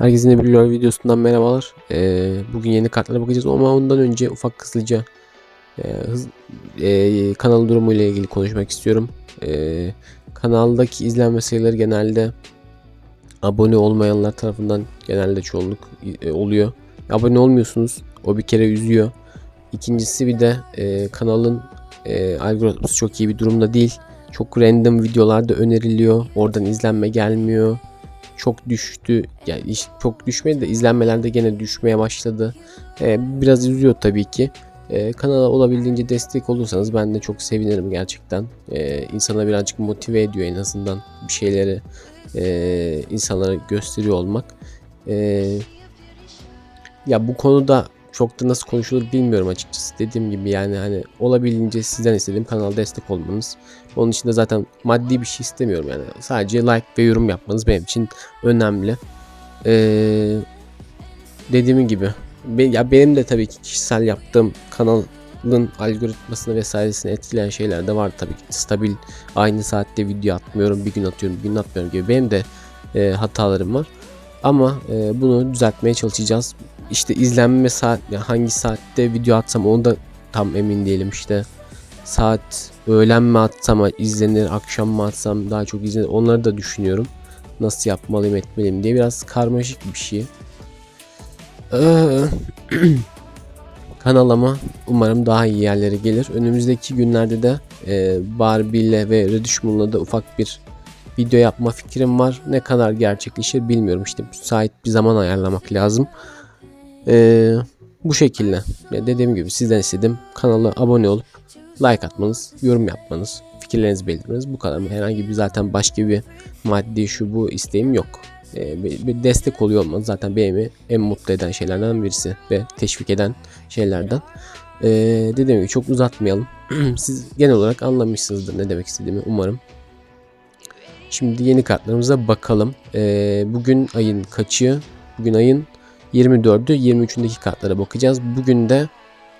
Herkese bir LoL videosundan merhabalar. Ee, bugün yeni kartlara bakacağız ama ondan önce ufak hızlıca e, hız, e, kanal durumu ile ilgili konuşmak istiyorum. E, kanaldaki izlenme sayıları genelde abone olmayanlar tarafından genelde çoğunluk e, oluyor. Abone olmuyorsunuz. O bir kere üzüyor. İkincisi bir de e, kanalın e, algoritması çok iyi bir durumda değil. Çok random videolar da öneriliyor. Oradan izlenme gelmiyor çok düştü. Yani iş- çok düşmedi de izlenmelerde gene düşmeye başladı. Ee, biraz üzüyor tabii ki. Ee, kanala olabildiğince destek olursanız ben de çok sevinirim gerçekten. Ee, insana birazcık motive ediyor en azından bir şeyleri e, insanlara gösteriyor olmak. Ee, ya bu konuda çok da nasıl konuşulur bilmiyorum açıkçası. Dediğim gibi yani hani olabildiğince sizden istediğim kanala destek olmanız. Onun için de zaten maddi bir şey istemiyorum yani. Sadece like ve yorum yapmanız benim için önemli. Ee, dediğim gibi ya benim de tabii ki kişisel yaptığım kanalın algoritmasını vesairesini etkileyen şeyler de var tabii ki. Stabil aynı saatte video atmıyorum, bir gün atıyorum, bir gün atmıyorum gibi benim de e, hatalarım var. Ama e, bunu düzeltmeye çalışacağız. İşte izlenme saat yani hangi saatte video atsam onu da tam emin değilim işte. Saat öğlen mi atsam izlenir, akşam mı atsam daha çok izlenir. Onları da düşünüyorum. Nasıl yapmalıyım etmeliyim diye biraz karmaşık bir şey. Ee, kanal ama umarım daha iyi yerlere gelir. Önümüzdeki günlerde de e, Barbie ve Redishmoon'la da ufak bir video yapma fikrim var. Ne kadar gerçekleşir bilmiyorum. İşte müsait bir zaman ayarlamak lazım. Ee, bu şekilde. Dediğim gibi sizden istedim. Kanala abone olup like atmanız, yorum yapmanız, fikirlerinizi belirtmeniz bu kadar. Herhangi bir zaten başka bir maddi şu bu isteğim yok. Ee, bir, bir destek oluyor olmanız zaten beni en mutlu eden şeylerden birisi ve teşvik eden şeylerden. Ee, dediğim gibi çok uzatmayalım. Siz genel olarak anlamışsınızdır ne demek istediğimi umarım. Şimdi yeni kartlarımıza bakalım. Ee, bugün ayın kaçı? Bugün ayın 24'ü 23'ündeki kartlara bakacağız. Bugün de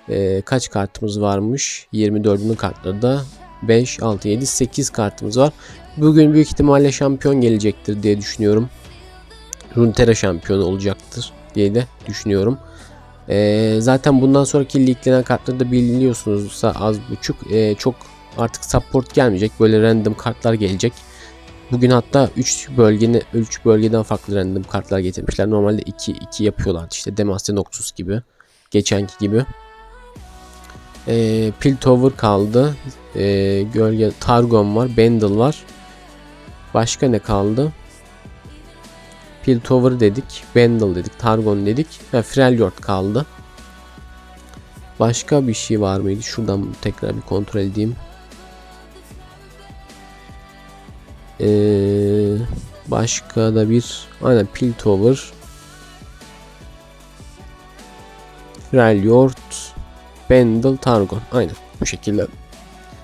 e, kaç kartımız varmış? 24'ünün kartları da 5, 6, 7, 8 kartımız var. Bugün büyük ihtimalle şampiyon gelecektir diye düşünüyorum. Runeterra şampiyonu olacaktır diye de düşünüyorum. E, zaten bundan sonraki liglenen kartları da biliyorsunuzsa az buçuk. E, çok artık support gelmeyecek. Böyle random kartlar gelecek. Bugün hatta 3 bölgeni 3 bölgeden farklı random kartlar getirmişler. Normalde 2 2 yapıyorlar. İşte Demacia Noxus gibi. Geçenki gibi. Ee, Piltover kaldı. Ee, gölge Targon var. Bendel var. Başka ne kaldı? Piltover dedik. Bendel dedik. Targon dedik. Ve Freljord kaldı. Başka bir şey var mıydı? Şuradan tekrar bir kontrol edeyim. Ee, başka da bir aynen Piltover Freljord Bendel Targon. Aynen. Bu şekilde.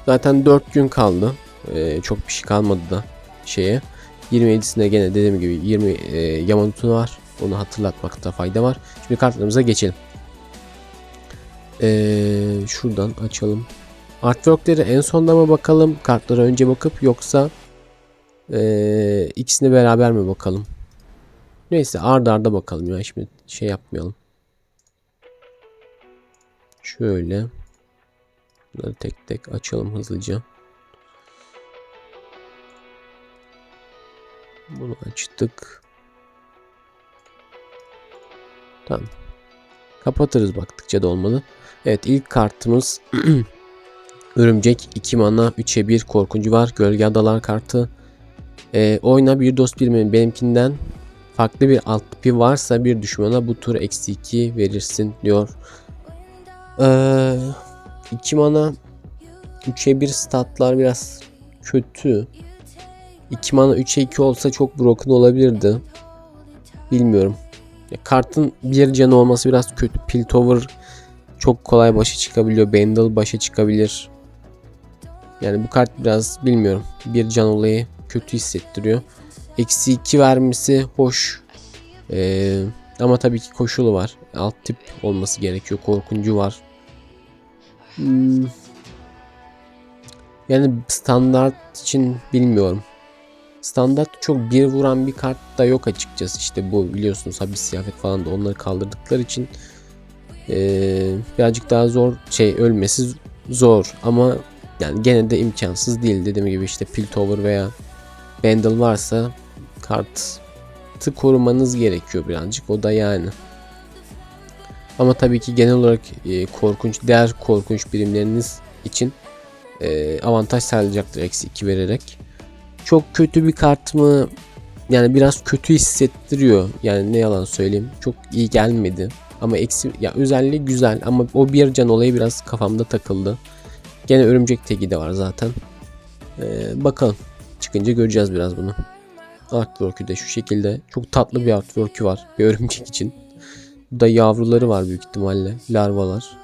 Zaten 4 gün kaldı. Ee, çok bir şey kalmadı da şeye. 27'sinde gene dediğim gibi 20 e, Yamato var. Onu hatırlatmakta fayda var. Şimdi kartlarımıza geçelim. Ee, şuradan açalım. Artworkleri en sonda mı bakalım? Kartlara önce bakıp yoksa ee, ikisini beraber mi bakalım? Neyse arda arda bakalım ya. Şimdi şey yapmayalım. Şöyle. Bunları tek tek açalım hızlıca. Bunu açtık. Tamam. Kapatırız baktıkça da olmalı. Evet ilk kartımız Örümcek 2 mana 3'e 1 korkuncu var. Gölge Adalar kartı. E, oyna bir dost bir benimkinden farklı bir alt tipi varsa bir düşmana bu tur eksi 2 verirsin diyor. Ee, 2 mana 3'e 1 statlar biraz kötü. 2 mana 3'e 2 olsa çok broken olabilirdi. Bilmiyorum. Ya, kartın bir canı olması biraz kötü. Piltover çok kolay başa çıkabiliyor. Bendel başa çıkabilir. Yani bu kart biraz bilmiyorum. Bir can olayı kötü hissettiriyor. Eksi 2 vermesi hoş. Ee, ama tabii ki koşulu var. Alt tip olması gerekiyor. Korkuncu var. Hmm. Yani standart için bilmiyorum. standart çok bir vuran bir kart da yok açıkçası. İşte bu biliyorsunuz habis siyafet falan da onları kaldırdıkları için ee, birazcık daha zor şey ölmesi zor ama yani gene de imkansız değil. Dediğim gibi işte Piltover veya Bendel varsa kartı korumanız gerekiyor birazcık. O da yani. Ama tabii ki genel olarak e, korkunç diğer korkunç birimleriniz için e, avantaj sağlayacaktır eksi 2 vererek. Çok kötü bir kart mı? Yani biraz kötü hissettiriyor. Yani ne yalan söyleyeyim. Çok iyi gelmedi. Ama eksi ya özelliği güzel ama o bir can olayı biraz kafamda takıldı. Gene örümcek tagi de var zaten. Ee, bakalım. Çıkınca göreceğiz biraz bunu. Artwork'ü de şu şekilde. Çok tatlı bir artwork'ü var. Bir örümcek için. Bu da yavruları var büyük ihtimalle. Larvalar.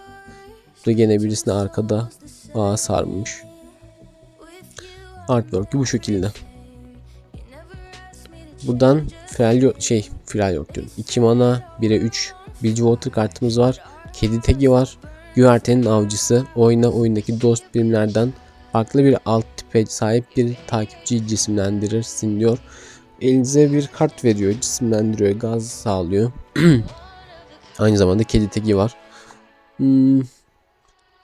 Bu da gene birisine arkada ağa sarmış. Artwork'ü bu şekilde. Buradan Freljord şey Freljord diyorum. 2 mana 1'e 3 Bilgewater kartımız var. Kedi tagi var. Güvertenin avcısı. Oyuna oyundaki dost birimlerden farklı bir alt tipe sahip bir takipçi cisimlendirirsin diyor. Elinize bir kart veriyor. Cisimlendiriyor. Gaz sağlıyor. Aynı zamanda kedi tagi var. Hmm,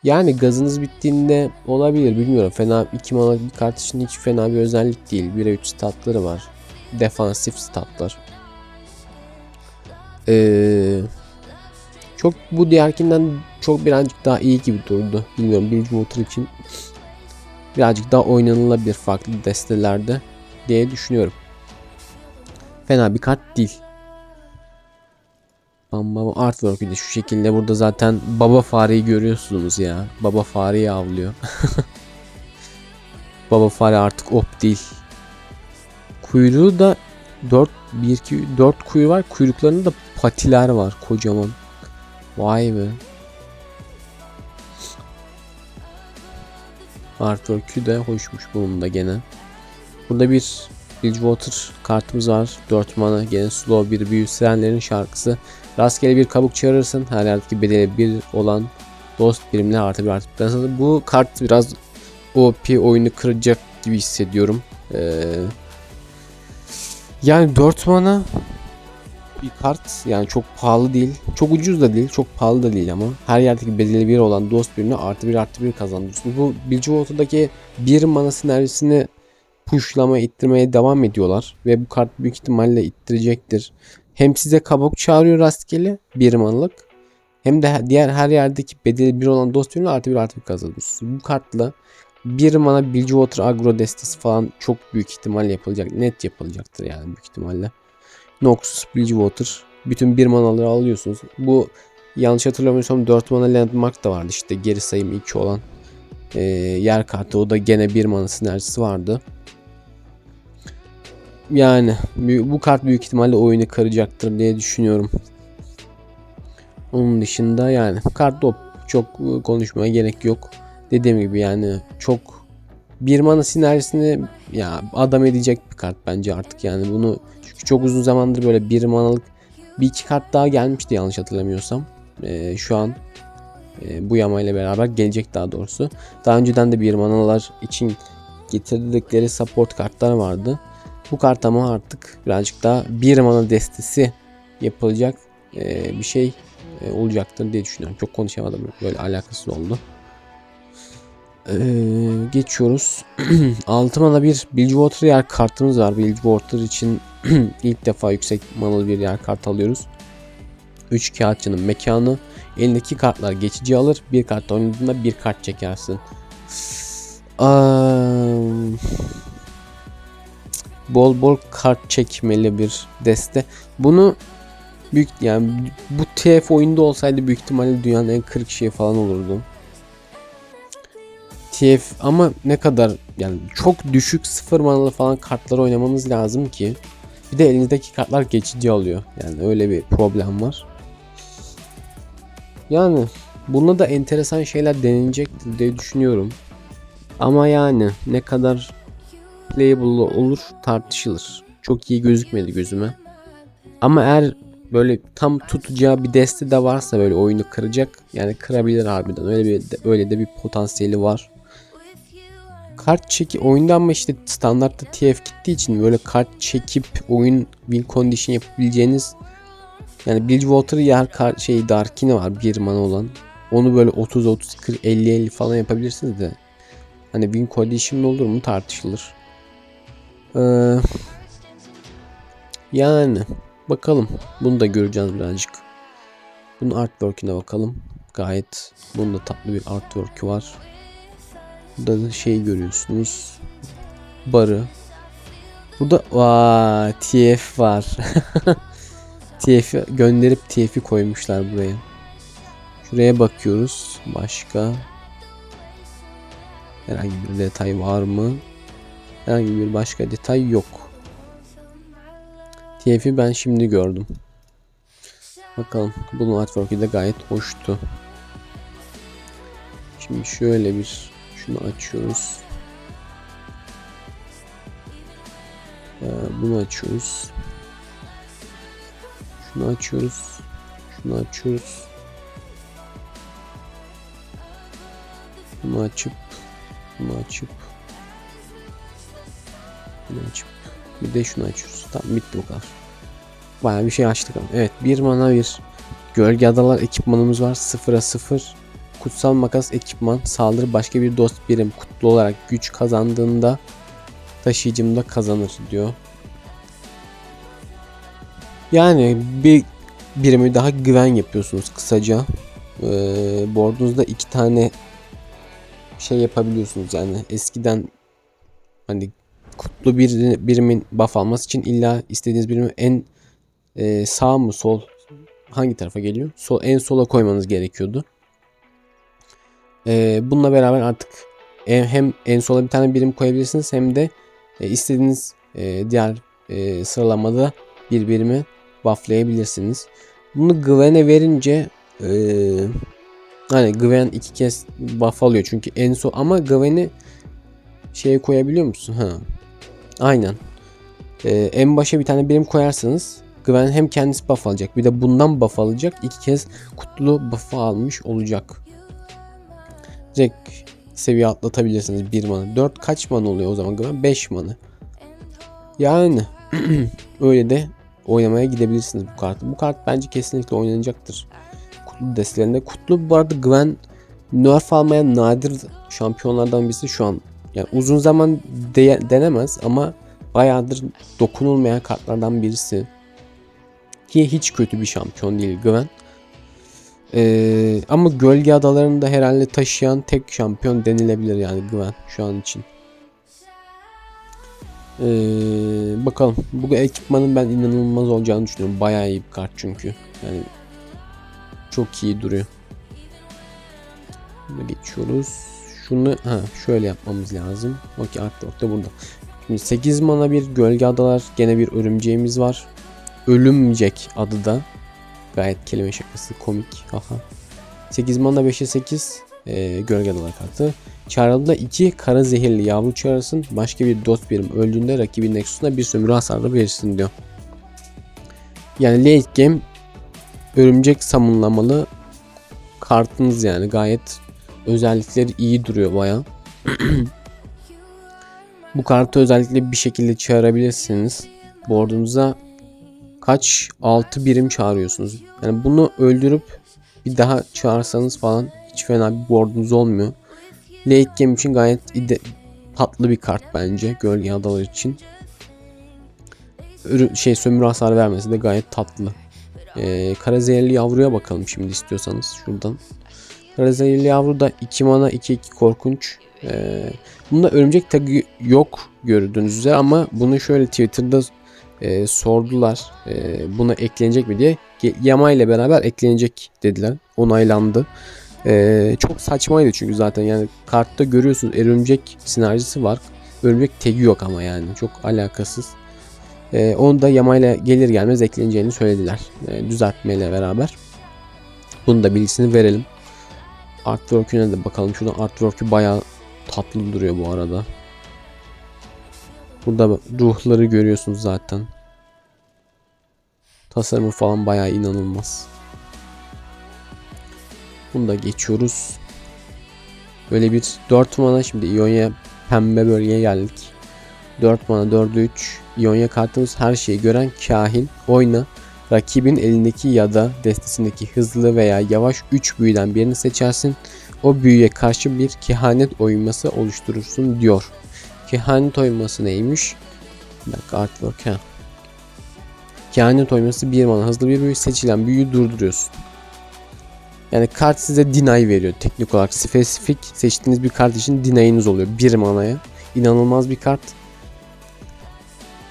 yani gazınız bittiğinde olabilir bilmiyorum. Fena 2 mana bir kart için hiç fena bir özellik değil. 1'e 3 statları var. Defansif statlar. Ee, çok bu diğerkinden çok birazcık daha iyi gibi durdu. Bilmiyorum Bilgewater için birazcık daha oynanılabilir farklı destelerde diye düşünüyorum. Fena bir kart değil. Bam bam artwork'ü de şu şekilde burada zaten baba fareyi görüyorsunuz ya. Baba fareyi avlıyor. baba fare artık op değil. Kuyruğu da 4 1 2 4 kuyruğu var. Kuyruklarında da patiler var kocaman. Vay be. Artwork'ü de hoşmuş bunun da gene. Burada bir Bridgewater kartımız var. 4 mana gene slow bir büyü sirenlerin şarkısı. Rastgele bir kabuk çağırırsın. Her yerdeki bedeli bir olan dost birimler artı bir artı bir. Bu kart biraz OP oyunu kıracak gibi hissediyorum. Ee, yani 4 mana bir kart yani çok pahalı değil. Çok ucuz da değil. Çok pahalı da değil ama. Her yerdeki bedeli bir olan dost birine artı bir artı bir kazandırıyorsunuz. Bu Bilgewater'daki bir mana sinerjisini pushlama ittirmeye devam ediyorlar. Ve bu kart büyük ihtimalle ittirecektir. Hem size kabuk çağırıyor rastgele bir manalık. Hem de diğer her yerdeki bedeli bir olan dost birine artı bir artı bir kazanıyorsunuz. Bu kartla bir mana Bilgewater agro destesi falan çok büyük ihtimalle yapılacak. Net yapılacaktır yani büyük ihtimalle. Noxus, Bilgewater. Bütün bir manaları alıyorsunuz. Bu yanlış hatırlamıyorsam 4 mana landmark da vardı işte geri sayım 2 olan e, yer kartı. O da gene bir mana sinerjisi vardı. Yani bu kart büyük ihtimalle oyunu karacaktır diye düşünüyorum. Onun dışında yani kart dop çok konuşmaya gerek yok. Dediğim gibi yani çok bir mana sinerjisini ya adam edecek bir kart bence artık yani bunu çünkü çok uzun zamandır böyle bir manalık bir iki kart daha gelmişti yanlış hatırlamıyorsam. Ee, şu an e, bu yamayla beraber gelecek daha doğrusu. Daha önceden de bir manalar için getirdikleri support kartlar vardı. Bu kart ama artık birazcık daha bir mana destesi yapılacak e, bir şey e, olacaktır diye düşünüyorum. Çok konuşamadım böyle alakasız oldu. Ee, geçiyoruz. 6 mana bir Bilgewater yer kartımız var. Bilgewater için ilk defa yüksek manalı bir yer kart alıyoruz. 3 kağıtçının mekanı. Elindeki kartlar geçici alır. Bir kart oynadığında bir kart çekersin. Um, bol bol kart çekmeli bir deste. Bunu büyük yani bu TF oyunda olsaydı büyük ihtimalle dünyanın en kırık şeyi falan olurdu. TF ama ne kadar yani çok düşük sıfır manalı falan kartları oynamanız lazım ki bir de elinizdeki kartlar geçici alıyor. Yani öyle bir problem var. Yani bunda da enteresan şeyler denenecektir diye düşünüyorum. Ama yani ne kadar playable olur tartışılır. Çok iyi gözükmedi gözüme. Ama eğer böyle tam tutacağı bir deste de varsa böyle oyunu kıracak yani kırabilir harbiden. Öyle bir öyle de bir potansiyeli var. kart çeki oyunda ama işte standartta TF gittiği için böyle kart çekip oyun win condition yapabileceğiniz yani Bilgewater yer kar, şey Darkine var bir mana olan. Onu böyle 30 30 40 50 50 falan yapabilirsiniz de. Hani win condition olur mu tartışılır. Ee, yani bakalım. Bunu da göreceğiz birazcık. Bunun artwork'ine bakalım. Gayet bunda tatlı bir artwork'ü var. Burada da şey görüyorsunuz. Barı. Burada vaa TF var. TF'i gönderip TF'i koymuşlar buraya. Şuraya bakıyoruz. Başka herhangi bir detay var mı? Herhangi bir başka detay yok. TF'i ben şimdi gördüm. Bakalım. Bunun artwork'ü de gayet hoştu. Şimdi şöyle bir şunu açıyoruz. Ee, bunu açıyoruz. Şunu açıyoruz. Şunu açıyoruz. Bunu açıp bunu açıp bunu açıp bir de şunu açıyoruz. Tamam bitti bu kadar. Bayağı bir şey açtık ama. Evet bir mana bir gölge adalar ekipmanımız var. 0'a 0. Kutsal makas ekipman saldırı başka bir dost birim kutlu olarak güç kazandığında taşıyıcım da kazanır diyor. Yani bir birimi daha güven yapıyorsunuz kısaca. Ee, boardunuzda iki tane şey yapabiliyorsunuz yani eskiden hani kutlu bir birimin buff alması için illa istediğiniz birimi en e, sağ mı sol hangi tarafa geliyor? Sol en sola koymanız gerekiyordu. E, bununla beraber artık hem, hem en sola bir tane birim koyabilirsiniz hem de e, istediğiniz e, diğer e, sıralamada bir birimi bufflayabilirsiniz. Bunu Gwen'e verince e, hani Gwen iki kez buff alıyor çünkü en son ama Gwen'i şeye koyabiliyor musun? Ha. Aynen. E, en başa bir tane birim koyarsanız Gwen hem kendisi buff alacak bir de bundan buff alacak. iki kez kutlu buff'ı almış olacak. Direkt seviye atlatabilirsiniz 1 mana. 4 kaç mana oluyor o zaman Gwen? 5 mana. Yani öyle de oynamaya gidebilirsiniz bu kartı. Bu kart bence kesinlikle oynanacaktır. Kutlu destelerinde. Kutlu bu arada Gwen nerf almayan nadir şampiyonlardan birisi şu an. Yani uzun zaman de- denemez ama bayağıdır dokunulmayan kartlardan birisi. Ki hiç kötü bir şampiyon değil Gwen. Ee, ama gölge adalarını da herhalde taşıyan tek şampiyon denilebilir yani Gwen şu an için. Ee, bakalım. Bu ekipmanın ben inanılmaz olacağını düşünüyorum. Bayağı iyi bir kart çünkü. Yani çok iyi duruyor. Buna geçiyoruz. Şunu ha şöyle yapmamız lazım. Okey artwork da burada. Şimdi 8 mana bir gölge adalar. Gene bir örümceğimiz var. Ölümcek adı da. Gayet kelime şakası komik. Haha. 8 mana 5'e 8 e, gölge adalar kartı. Çağrıda iki kara zehirli yavru çağırsın. Başka bir dost birim öldüğünde rakibin nexusuna bir sömürü hasarı verirsin diyor. Yani late game örümcek samunlamalı kartınız yani gayet özellikleri iyi duruyor baya. Bu kartı özellikle bir şekilde çağırabilirsiniz. Board'unuza kaç 6 birim çağırıyorsunuz. Yani bunu öldürüp bir daha çağırsanız falan hiç fena bir board'unuz olmuyor. Late game için gayet ide tatlı bir kart bence gölge adalar için. Ürün, şey sömürü hasar vermesi de gayet tatlı. Ee, kara zehirli yavruya bakalım şimdi istiyorsanız şuradan. Zehirli yavru da 2 mana 2 2 korkunç. Ee, bunda örümcek tagı yok gördüğünüz üzere ama bunu şöyle Twitter'da e, sordular. E, buna eklenecek mi diye. Yama ile beraber eklenecek dediler. Onaylandı. Ee, çok saçmaydı çünkü zaten yani kartta görüyorsunuz örümcek sinerjisi var. Örümcek tagi yok ama yani çok alakasız. Ee, onu da yamayla gelir gelmez ekleneceğini söylediler. Ee, düzeltmeyle beraber. Bunu da bilgisini verelim. Artwork'üne de bakalım. Şurada artwork'ü bayağı tatlı duruyor bu arada. Burada ruhları görüyorsunuz zaten. Tasarımı falan bayağı inanılmaz. Bunu da geçiyoruz. Böyle bir 4 mana şimdi İonya pembe bölgeye geldik. 4 mana 4'e 3. İonya kartımız her şeyi gören kahin. Oyna. Rakibin elindeki ya da destesindeki hızlı veya yavaş 3 büyüden birini seçersin. O büyüye karşı bir kehanet oyunması oluşturursun diyor. Kehanet oyunması neymiş? Bir dakika artwork ha. Kehanet oyunması bir mana hızlı bir büyü seçilen büyüyü durduruyorsun. Yani kart size deny veriyor teknik olarak. Spesifik seçtiğiniz bir kart için deny'iniz oluyor. Bir manaya. İnanılmaz bir kart.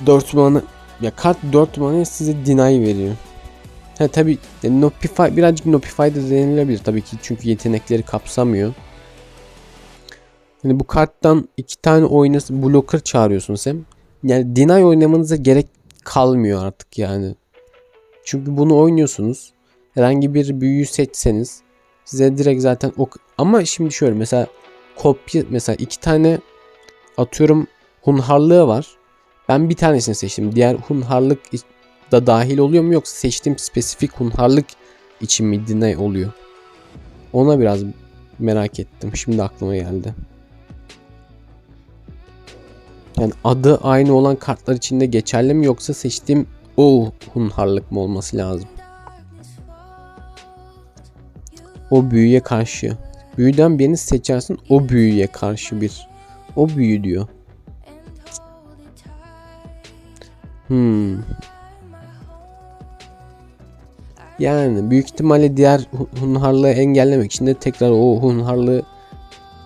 4 mana ya kart 4 manaya size deny veriyor. Ha tabi Nopify birazcık Nopify de denilebilir tabii ki çünkü yetenekleri kapsamıyor. Yani bu karttan iki tane oynasın blocker çağırıyorsunuz hem. Yani deny oynamanıza gerek kalmıyor artık yani. Çünkü bunu oynuyorsunuz. Herhangi bir büyüyü seçseniz size direkt zaten o ama şimdi şöyle mesela kopya mesela iki tane atıyorum hunharlığı var. Ben bir tanesini seçtim. Diğer hunharlık da dahil oluyor mu yoksa seçtiğim spesifik hunharlık için mi deny oluyor? Ona biraz merak ettim. Şimdi aklıma geldi. Yani adı aynı olan kartlar içinde geçerli mi yoksa seçtiğim o hunharlık mı olması lazım? O büyüye karşı. Büyüden birini seçersin o büyüye karşı bir. O büyü diyor. Hmm. Yani büyük ihtimalle diğer hu- hunharlığı engellemek için de tekrar o hunharlığı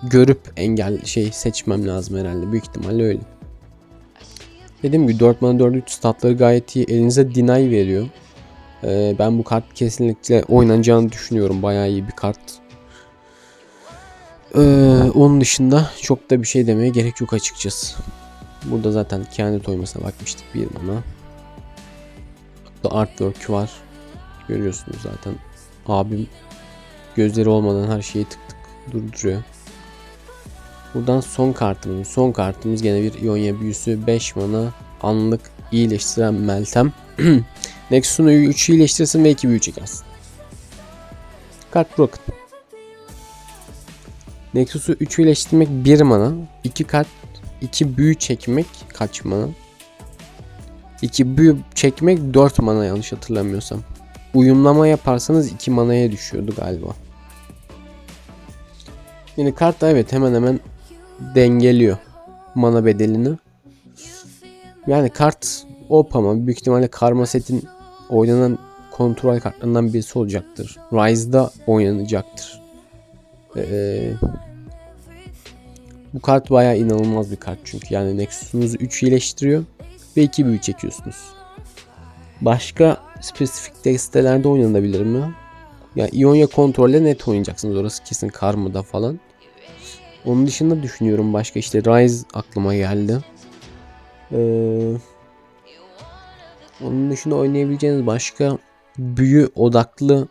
görüp engel şey seçmem lazım herhalde. Büyük ihtimalle öyle. Dediğim gibi 4 mana 4 3 statları gayet iyi. Elinize deny veriyor. Ee, ben bu kart kesinlikle oynanacağını düşünüyorum. Bayağı iyi bir kart. Ee, onun dışında çok da bir şey demeye gerek yok açıkçası. Burada zaten kehanet oymasına bakmıştık bir mana. Burada artwork var. Görüyorsunuz zaten. Abim gözleri olmadan her şeyi tık tık durduruyor. Buradan son kartımız. Son kartımız gene bir Ionia büyüsü 5 mana anlık iyileştiren Meltem. Nexus'unu 3 iyileştirirsin ve 2 büyü çekersin. Kart bırakın. Nexus'u 3 iyileştirmek 1 mana. 2 kart 2 büyü çekmek kaç mana? 2 büyü çekmek 4 mana yanlış hatırlamıyorsam. Uyumlama yaparsanız 2 manaya düşüyordu galiba. Yani kart da evet hemen hemen dengeliyor mana bedelini. Yani kart OP ama büyük ihtimalle karma setin oynanan kontrol kartlarından birisi olacaktır. Rise'da oynanacaktır. Ee, bu kart bayağı inanılmaz bir kart çünkü yani Nexus'unuzu 3 iyileştiriyor ve 2 büyü çekiyorsunuz. Başka spesifik destelerde oynanabilir mi? Ya Ionia kontrolle net oynayacaksınız orası kesin Karma'da falan. Onun dışında düşünüyorum başka işte Rise aklıma geldi. Ee, onun dışında oynayabileceğiniz başka büyü odaklı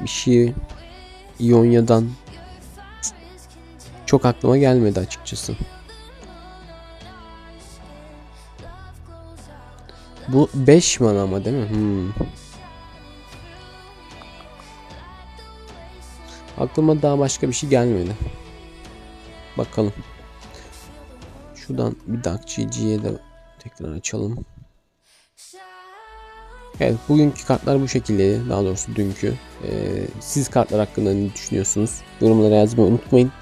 bir şey Ionia'dan çok aklıma gelmedi açıkçası. Bu 5 mana ama değil mi? Hmm. Aklıma daha başka bir şey gelmedi. Bakalım. Şuradan bir GG'ye de tekrar açalım. Evet bugünkü kartlar bu şekildeydi. Daha doğrusu dünkü. Ee, siz kartlar hakkında ne düşünüyorsunuz? Yorumlara yazmayı unutmayın.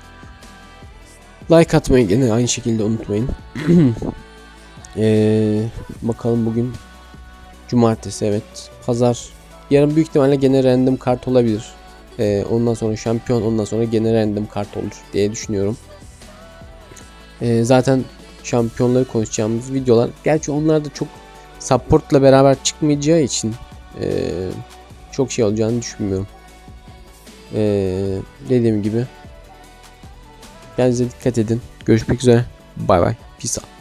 Like atmayı gene aynı şekilde unutmayın. ee, bakalım bugün Cumartesi evet. Pazar. Yarın büyük ihtimalle gene random kart olabilir. Ee, ondan sonra şampiyon ondan sonra gene random kart olur diye düşünüyorum. Ee, zaten şampiyonları konuşacağımız videolar. Gerçi onlar da çok supportla beraber çıkmayacağı için ee, çok şey olacağını düşünmüyorum. Ee, dediğim gibi kendinize dikkat edin. Görüşmek üzere. Bay bay. Peace out.